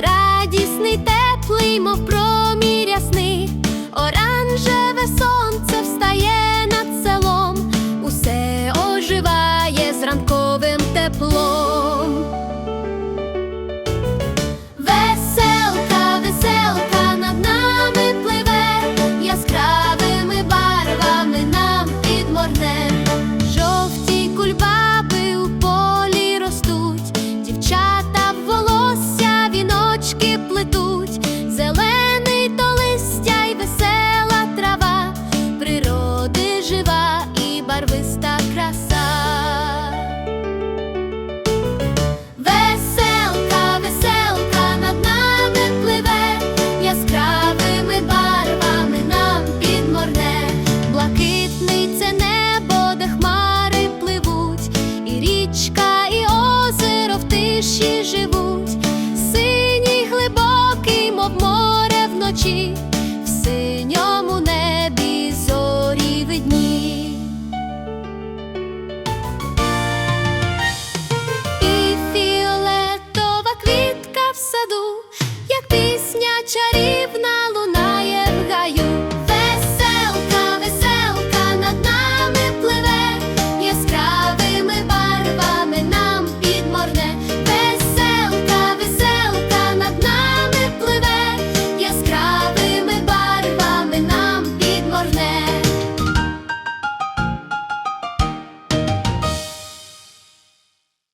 радісний, теплий, мов промір ясний оранжеве сонце встає над селом, усе оживає з ранковим теплом. плиту. ночі, в синьому небі зорі видні. І фіолетова квітка в саду, як пісня чарівна